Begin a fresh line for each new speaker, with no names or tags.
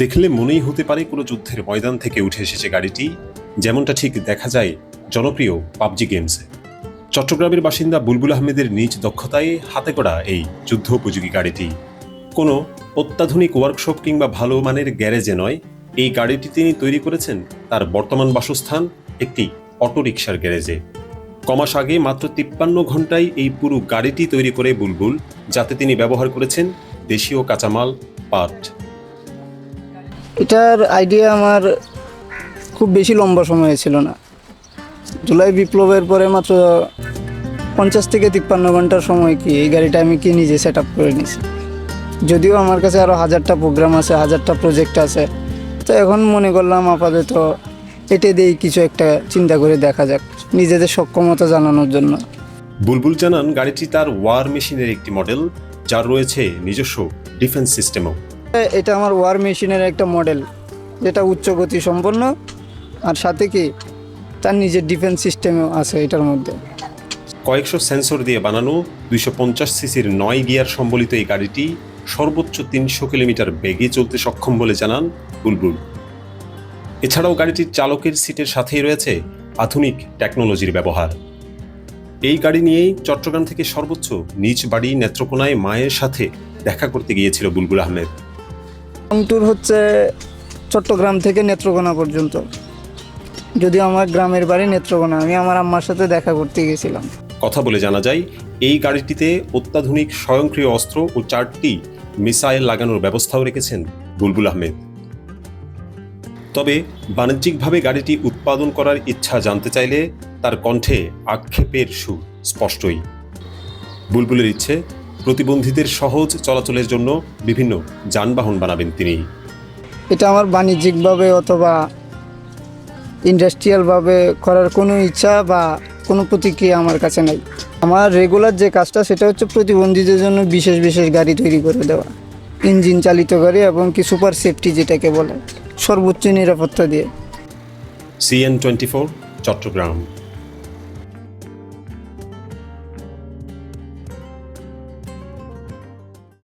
দেখলে মনেই হতে পারে কোনো যুদ্ধের ময়দান থেকে উঠে এসেছে গাড়িটি। যেমনটা ঠিক দেখা যায় জনপ্রিয় পাবজি গেমসে চট্টগ্রামের বাসিন্দা বুলবুল আহমেদের নিজ দক্ষতায় হাতে করা এই যুদ্ধ উপযোগী গাড়িটি। কোনো অত্যাধুনিক ওয়ার্কশপ কিংবা ভালো মানের গ্যারেজে নয়, এই গাড়িটি তিনি তৈরি করেছেন তার বর্তমান বাসস্থান একটি অটোরিকশার গ্যারেজে। কমাস আগে মাত্র তিপ্পান্ন ঘন্টায় এই পুরো গাড়িটি তৈরি করে বুলবুল, যাতে তিনি ব্যবহার করেছেন দেশীয় কাঁচামাল, পাট।
এটার আইডিয়া আমার খুব বেশি লম্বা সময় ছিল না। জুলাই বিপ্লবের পরে মাত্র পঞ্চাশ থেকে তিপ্পান্ন ঘণ্টার সময় কি এই গাড়িটা আমি কি নিজে সেট আপ করে নিয়েছি। যদিও আমার কাছে আরও হাজারটা প্রোগ্রাম আছে, হাজারটা প্রজেক্ট আছে। তো এখন মনে করলাম আপাতত এটা দিয়েই কিছু একটা চিন্তা করে দেখা যাক, নিজেদের সক্ষমতা জানানোর জন্য।
বুলবুল জানান, গাড়িটি তার ওয়ার মেশিনের একটি মডেল যার রয়েছে নিজস্ব ডিফেন্স সিস্টেমও
এটা আমার ওয়ার মেশিনের একটা মডেল, যেটা উচ্চ গতি সম্পন্ন, আর সাথে কি তার নিজের ডিফেন্স সিস্টেমও আছে এটার মধ্যে।
কয়েকশো সেন্সর দিয়ে বানানো দুইশো পঞ্চাশ সিসির নয় গিয়ার সম্বলিত এই গাড়িটি সর্বোচ্চ তিনশো কিলোমিটার বেগে চলতে সক্ষম বলে জানান বুলবুল। এছাড়াও গাড়িটির চালকের সিটের সাথেই রয়েছে আধুনিক টেকনোলজির ব্যবহার। এই গাড়ি নিয়েই চট্টগ্রাম থেকে সর্বোচ্চ নিজ বাড়ি নেত্রকোনায় মায়ের সাথে দেখা করতে গিয়েছিল বুলবুল আহমেদ।
ট্যুর হচ্ছে চট্টগ্রাম থেকে নেত্রকোনা পর্যন্ত। যদিও আমার গ্রামের বাড়ি নেত্রকোনা, আমি আমার আম্মার সাথে দেখা করতে গেছিলাম।
কথা বলে জানা যায়, এই গাড়িটিতে অত্যাধুনিক স্বয়ংক্রিয় অস্ত্র ও চারটি মিসাইল লাগানোর ব্যবস্থাও রেখেছেন বুলবুল আহমেদ। তবে বাণিজ্যিকভাবে গাড়িটি উৎপাদন করার ইচ্ছা জানতে চাইলে তার কণ্ঠে আক্ষেপের সুর স্পষ্টই। বুলবুলের ইচ্ছে প্রতিবন্ধীদের সহজ চলাচলের জন্য বিভিন্ন যানবাহন বানাবেন তিনি।
এটা আমার বাণিজ্যিকভাবে অথবা ইন্ডাস্ট্রিয়ালভাবে করার কোনো ইচ্ছা বা কোনো প্রতিক্রিয়া আমার কাছে নাই। আমার রেগুলার যে কাজটা সেটা হচ্ছে প্রতিবন্ধীদের জন্য বিশেষ বিশেষ গাড়ি তৈরি করে দেওয়া। ইঞ্জিন চালিত গাড়ি এবং কি সুপার সেফটি যেটাকে বলে সর্বোচ্চ নিরাপত্তা দিয়ে।
CN twenty four Chittagong.